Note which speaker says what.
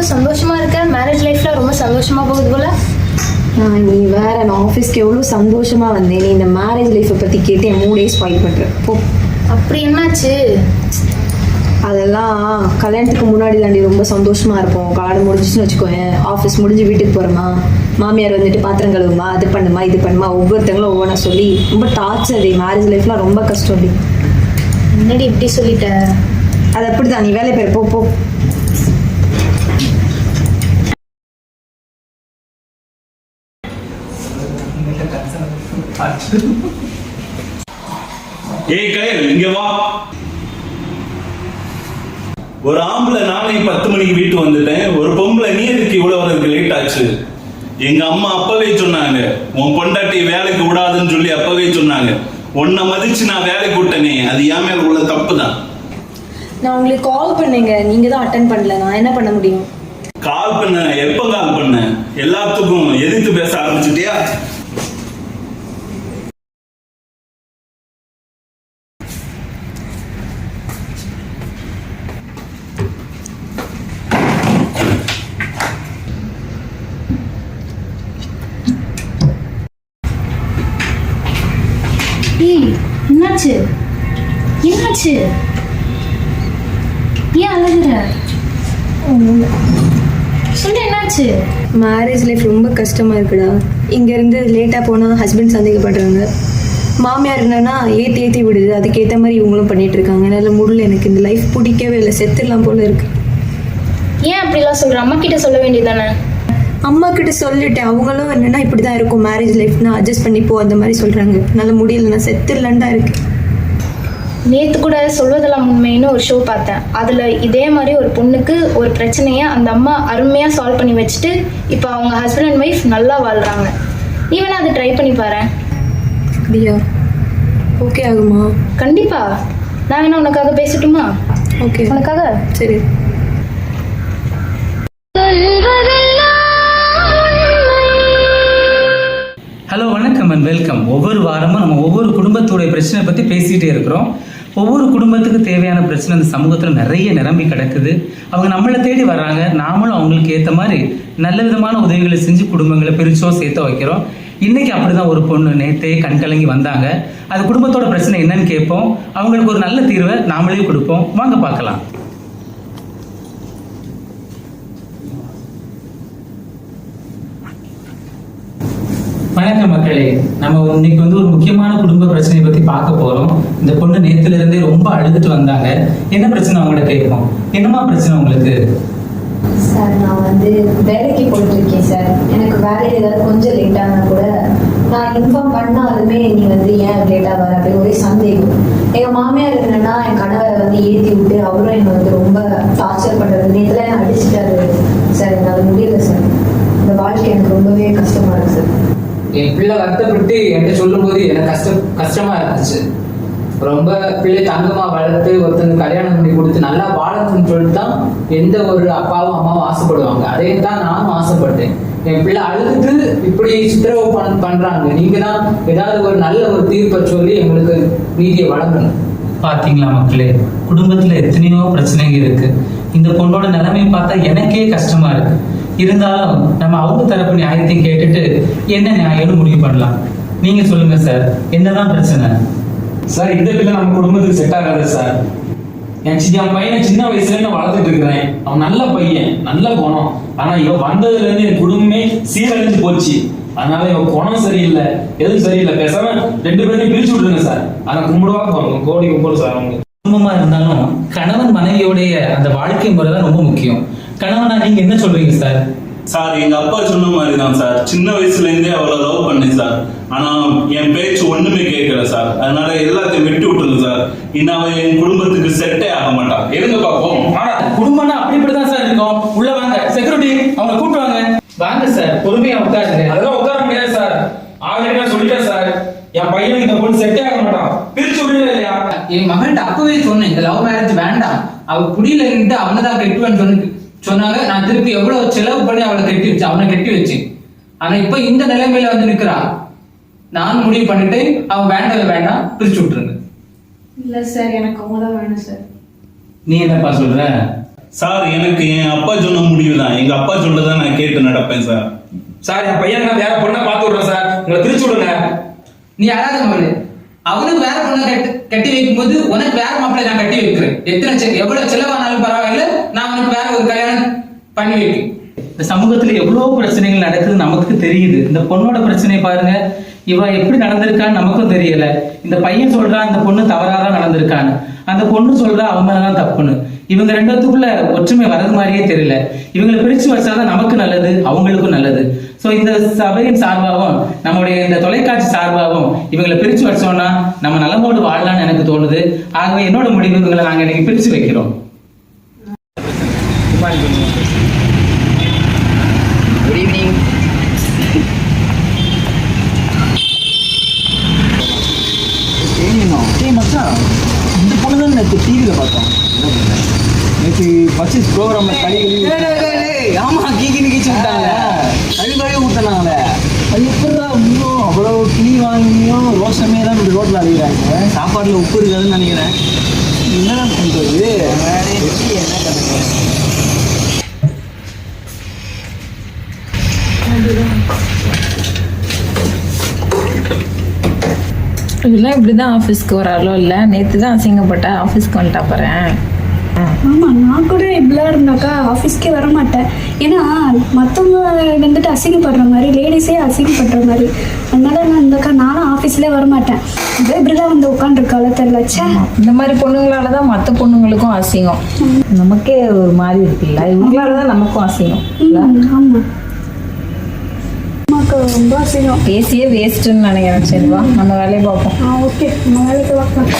Speaker 1: ரொம்ப சந்தோஷமா இருக்க. மேரேஜ் லைஃப்ல ரொம்ப சந்தோஷமா போகுது போல.
Speaker 2: நீ வேற நான் ஆஃபீஸ்க்கு எவ்வளோ சந்தோஷமா வந்தேன். நீ இந்த மேரேஜ் லைஃப்பை பற்றி கேட்டு என் மூடே ஸ்பாயில் பண்ணுற போ.
Speaker 1: அப்படி என்னாச்சு?
Speaker 2: அதெல்லாம் கல்யாணத்துக்கு முன்னாடி தாண்டி ரொம்ப சந்தோஷமா இருப்போம். கல்யாணம் முடிஞ்சிச்சுன்னு வச்சுக்கோயேன். ஆஃபீஸ் முடிஞ்சு வீட்டுக்கு போகிறோமா மாமியார் வந்துட்டு பாத்திரம் கழுவுமா அது பண்ணுமா இது பண்ணுமா ஒவ்வொருத்தங்களும் ஒவ்வொன்றா சொல்லி ரொம்ப டார்ச்சர் மேரேஜ் லைஃப்லாம் ரொம்ப கஷ்டம் டி.
Speaker 1: என்னடி இப்படி சொல்லிட்ட?
Speaker 2: அது அப்படிதான். நீ வேலை பேர் போ போ.
Speaker 3: ஏய் கயல் இங்க வா. ஒரு ஆம்பளை நாளைக்கு பத்து மணிக்கு வீட்டு வந்துட்டேன். ஒரு பொம்பளை நீ எதுக்கு இவ்வளவு வரதுக்கு லேட் ஆச்சு? எங்க அம்மா அப்பவே சொன்னாங்க உன் பொண்டாட்டி வேலைக்கு விடாதுன்னு சொல்லி அப்பவே சொன்னாங்க. உன்னை மதிச்சு நான் வேலைக்கு விட்டனே அது என் மேல உள்ள தப்பு தான்
Speaker 2: நான் உங்களுக்கு கால் பண்ணேங்க. நீங்க தான் அட்டன் பண்ணல. நான் என்ன பண்ண முடியும்?
Speaker 3: கால் பண்ண எப்ப கால் பண்ண? எல்லாத்துக்கும் எதிர்த்து பேச ஆரம்பிச்சிட்டியா
Speaker 1: ஏய் என்னாச்சு என்னாச்சு ஏன் அழுகுற சொல்லு என்னாச்சு
Speaker 2: மேரேஜ் லைஃப் ரொம்ப கஷ்டமா இருக்குடா. இங்க இருந்து லேட்டா போனா ஹஸ்பண்ட் சந்தேகப்படுறாங்க. மாமியார் என்னன்னா ஏத்தி ஏத்தி விடுது அதுக்கேத்த மாதிரி இவங்களும் பண்ணிட்டு இருக்காங்க என்னால முடியல எனக்கு. இந்த லைஃப் பிடிக்கவே இல்லை. செத்துடலாம் போல இருக்கு.
Speaker 1: ஏன் அப்படிலாம் சொல்ற? அம்மா கிட்ட சொல்ல வேண்டியதானே
Speaker 2: அம்மா கிட்ட சொல்லிட்டேன். அவங்களும் என்னன்னா இப்படிதான் இருக்கும். மேரேஜ் லைஃப்னா அட்ஜஸ்ட் பண்ணி போ. அந்த மாதிரி சொல்றாங்க. என்னால முடியல. நான் செத்துடலான் தான் இருக்கு
Speaker 1: நேத்து கூட சொல்வதெல்லாம் உண்மைன்னு ஒரு ஷோ பார்த்தேன். அதுல இதே மாதிரி ஒரு பொண்ணுக்கு ஒரு பிரச்சனையை அந்த அம்மா அருமையா சால்வ் பண்ணி வச்சுட்டு இப்போ அவங்க ஹஸ்பண்ட் அண்ட் ஒய்ஃப் நல்லா வாழ்றாங்க. நீ வேணா அதை ட்ரை பண்ணி பாரு
Speaker 2: அப்படியா? ஓகே ஆகுமா?
Speaker 1: கண்டிப்பா. நான் வேணா உனக்காக பேசட்டுமா?
Speaker 2: ஓகே
Speaker 1: உனக்காக?
Speaker 2: சரி.
Speaker 4: ஒவ்வொரு வாரமும் நம்ம ஒவ்வொரு குடும்பத்துடைய பிரச்சனை பற்றி பேசிகிட்டே இருக்கிறோம். ஒவ்வொரு குடும்பத்துக்கு தேவையான பிரச்சனை இந்த சமூகத்தில் நிறைய நிரம்பி கிடக்குது. அவங்க நம்மளை தேடி வராங்க நாமளும் அவங்களுக்கு ஏற்ற மாதிரி நல்ல விதமான உதவிகளை செஞ்சு குடும்பங்களை பிரிச்சோ சேர்த்தோ வைக்கிறோம். இன்னைக்கு அப்படிதான் ஒரு பொண்ணு நேத்தே கண் கலங்கி வந்தாங்க. அது குடும்பத்தோட பிரச்சனை என்னன்னு கேட்போம். அவங்களுக்கு ஒரு நல்ல தீர்வை நாமளே கொடுப்போம். வாங்க பார்க்கலாம். வணக்கம் மக்களே. நம்ம இன்னைக்கு வந்து ஒரு முக்கியமான குடும்ப பிரச்சனையை பத்தி பார்க்க போறோம். இந்த பொண்ணு நேத்துல இருந்தே ரொம்ப அழுதுட்டு வந்தாங்க. என்ன பிரச்சனை அவங்கள்ட்ட கேட்போம் என்னமா பிரச்சனை உங்களுக்கு?
Speaker 2: சார் நான் வந்து வேலைக்கு போயிட்டு இருக்கேன் சார். எனக்கு வேலையில் ஏதாவது கொஞ்சம் லேட்டானா கூட நான் இன்ஃபார்ம் பண்ணாலுமே நீ வந்து ஏன் லேட்டாக வர? அப்படி ஒரே சந்தேகம். எங்கள் மாமியார் என்னன்னா என் கணவரை வந்து ஏற்றி விட்டு அவரும் என்னை வந்து ரொம்ப டார்ச்சர் பண்ணுறது நேற்றுல என்ன அடிச்சுட்டாரு. சார் என்னால் முடியல சார். இந்த வாழ்க்கை எனக்கு ரொம்பவே கஷ்டமா இருக்கு.
Speaker 5: என் பிள்ளை வருத்தப்பட்டு என்கிட்ட சொல்லும் போது எனக்கு கஷ்டம் கஷ்டமா இருந்துச்சு. ரொம்ப பிள்ளை தங்கமா வளர்த்து ஒருத்தங்க கல்யாணம் பண்ணி கொடுத்து நல்லா வாழணும்னு சொல்லிட்டு தான் எந்த ஒரு அப்பாவும் அம்மாவும் ஆசைப்படுவாங்க. அதே தான் நானும் ஆசைப்பட்டேன். என் பிள்ளை அழுதுட்டு இப்படி சித்திரவு பண் பண்றாங்க. நீங்க தான் ஏதாவது ஒரு நல்ல ஒரு தீர்ப்பை சொல்லி எங்களுக்கு நீதியை வழங்கணும்.
Speaker 4: பாத்தீங்களா மக்களே? குடும்பத்துல எத்தனையோ பிரச்சனைங்க இருக்கு. இந்த பொண்ணோட நிலைமையை பார்த்தா எனக்கே கஷ்டமா இருக்கு. இருந்தாலும் நம்ம அவங்க தரப்பு நியாயத்தையும் கேட்டுட்டு என்ன நியாயம்னு முடிவு பண்ணலாம். நீங்க சொல்லுங்க சார். என்னதான் பிரச்சனை?
Speaker 6: சார் இந்த பிள்ளை நம்ம குடும்பத்துக்கு செட் ஆகாது சார். என் சி- என் பையனை சின்ன வயசுல இருந்து வளர்த்துட்டு இருக்கிறேன். அவன் நல்ல பையன் நல்ல குணம். ஆனா இவன் வந்ததுல இருந்து என் குடும்பமே சீரழிஞ்சு போச்சு. அதனால இவன் குணம் சரியில்லை எதுவும் சரியில்லை. பேசாம ரெண்டு பேரையும் பிரிச்சு விட்டுருங்க சார். ஆனா கும்பிடுவா போறோம் கோடி கும்பிடு சார் அவங்க.
Speaker 4: குடும்பமா இருந்தாலும் கணவன் மனைவியோடைய அந்த வாழ்க்கை முறை தான் ரொம்ப முக்கியம். கணவனா நீங்க என்ன சொல்றீங்க சார்?
Speaker 3: சார் எங்க அப்பா சொன்ன மாதிரி தான் சார். சின்ன வயசுல இருந்தே அவளை லவ் பண்ணேன் சார். ஆனா என் பேச்சு ஒண்ணுமே கேட்கல சார். அதனால எல்லாத்தையும் விட்டு விட்டுருங்க சார். இன்னும் அவன் என் குடும்பத்துக்கு செட்டே ஆக மாட்டான். எதுங்க பாப்போம்
Speaker 4: ஆனா குடும்பம்னா அப்படி இப்படிதான் சார் இருக்கும். உள்ள வாங்க. செக்யூரிட்டி அவங்க கூப்பிட்டு வாங்க. வாங்க சார். பொறுமையா உட்காருங்க.
Speaker 6: அதெல்லாம் உட்கார முடியாது சார். ஆல்ரெடி நான் சொல்லிட்டேன் சார். என் பையனுக்கு இந்த பொண்ணு செட்டே ஆக மாட்டான். பிரிச்சு விடுறீங்க இல்லையா?
Speaker 5: என் மகன்கிட்ட அப்பவே சொன்னேன் இந்த லவ் மேரேஜ் வேண்டாம். அவ புடியலன்ட்டு அவனை தான் கெட்டுவேன்னு சொன்ன சொன்னாங்க நான் திருப்பி எவ்வளவு செலவு பண்ணி அவளை கட்டி வச்சு அவனை கட்டி வச்சேன். ஆனா இப்ப இந்த நிலைமையில வந்து நிக்கிறா. நான் முடிவு பண்ணிட்டு அவன் வேண்டவே வேண்டாம் பிரிச்சு விட்டுருங்க.
Speaker 2: இல்லை சார் எனக்கு அவங்க தான் வேணும் சார்.
Speaker 4: நீ என்னப்பா சொல்ற?
Speaker 3: சார் எனக்கு என் அப்பா சொன்ன முடிவு தான் எங்க அப்பா சொல்றதை நான் கேட்டு நடப்பேன் சார்.
Speaker 6: சார் என் பையன் நான் வேற பொண்ணை பார்த்து விடுறேன் சார். உங்களை பிரிச்சு விடுங்க.
Speaker 5: நீ மகளே அவனுக்கு வேற பொண்ணை கட்டி கட்டி வைக்கும்போது உனக்கு வேற மாப்பிள்ளை நான் கட்டி வைக்கிறேன். எத்தனை செ- எவ்வளவு செலவானாலும் பரவாயில்ல. நான் உனக்கு வேற ஒரு கல்யாணம் பண்ணி வைக்கிறேன்.
Speaker 4: இந்த சமூகத்துல எவ்வளவு பிரச்சனைகள் நடக்குது நமக்கு தெரியுது. இந்த பொண்ணோட பிரச்சனையை பாருங்க. இவ எப்படி நடந்திருக்கான்னு நமக்கும் தெரியல. இந்த பையன் சொல்றான் இந்த பொண்ணு தவறாதான் நடந்திருக்கான்னு. அந்த பொண்ணு சொல்றா அவன் மேலதான் தப்புன்னு. இவங்க ரெண்டுத்துக்குள்ள ஒற்றுமை வரது மாதிரியே தெரியல. இவங்களை பிரிச்சு வச்சாதான் நமக்கு நல்லது அவங்களுக்கும் நல்லது. சோ இந்த சபையின் சார்பாகவும் நம்முடைய இந்த தொலைக்காட்சி சார்பாகவும் இவங்களை பிரிச்சு வச்சோம்னா நம்ம நலமோடு வாழலாம்னு எனக்கு தோணுது. ஆகவே என்னோட முடிவு இவங்களை நாங்க இன்னைக்கு பிரிச்சு வைக்கிறோம்.
Speaker 5: குட் ஈவினிங்
Speaker 7: ஏய் மச்சான் இந்த பொண்ணு தான் நேற்று டிவியில் பார்த்தோம். நேற்று பர்ச்சேஸ் ப்ரோக்ராமில் களி ஆமா கீக்கின்னு கீச்சு விட்டாங்க. களி களி ஊற்றினாங்களே அது எப்படா இன்னும் அவ்வளோ கிளி வாங்கியும் ரோஷமே தான் இப்படி ரோட்டில் அடிக்கிறாங்க சாப்பாட்டில் உப்பு இருக்காதுன்னு நினைக்கிறேன். என்னடா பண்ணுறது என்ன
Speaker 8: இதெல்லாம் இப்படி தான் ஆஃபீஸ்க்கு வராலோ இல்லை? நேற்று தான் அசிங்கப்பட்டா ஆஃபீஸ்க்கு வந்துட்டா போகிறேன்
Speaker 9: ஆமாம் நான் கூட இப்படிலாம் இருந்தாக்கா ஆஃபீஸ்க்கே வர மாட்டேன் ஏன்னா மற்றவங்க வந்துட்டு அசிங்கப்படுற மாதிரி லேடிஸே அசிங்கப்படுற மாதிரி. அதனால நான் இருந்தாக்கா நானும் ஆஃபீஸ்லேயே வர மாட்டேன் இதே இப்படி தான் வந்து உட்காந்துருக்கால தெரியல. ச்சே.
Speaker 8: இந்த மாதிரி பொண்ணுங்களால தான் மற்ற பொண்ணுங்களுக்கும் அசிங்கம். நமக்கே ஒரு மாதிரி இருக்குல்ல இவங்களால தான் நமக்கும் அசிங்கம்.
Speaker 9: ஆமாம் ரொம்ப அசிங்கம்.
Speaker 8: பேசியே வேஸ்ட்டுன்னு நினைக்கிறேன். சரிவா? நம்ம வேலையை பார்ப்போம்.
Speaker 9: ஆ ஓகே நம்ம வேலைக்கு பார்க்கலாம்.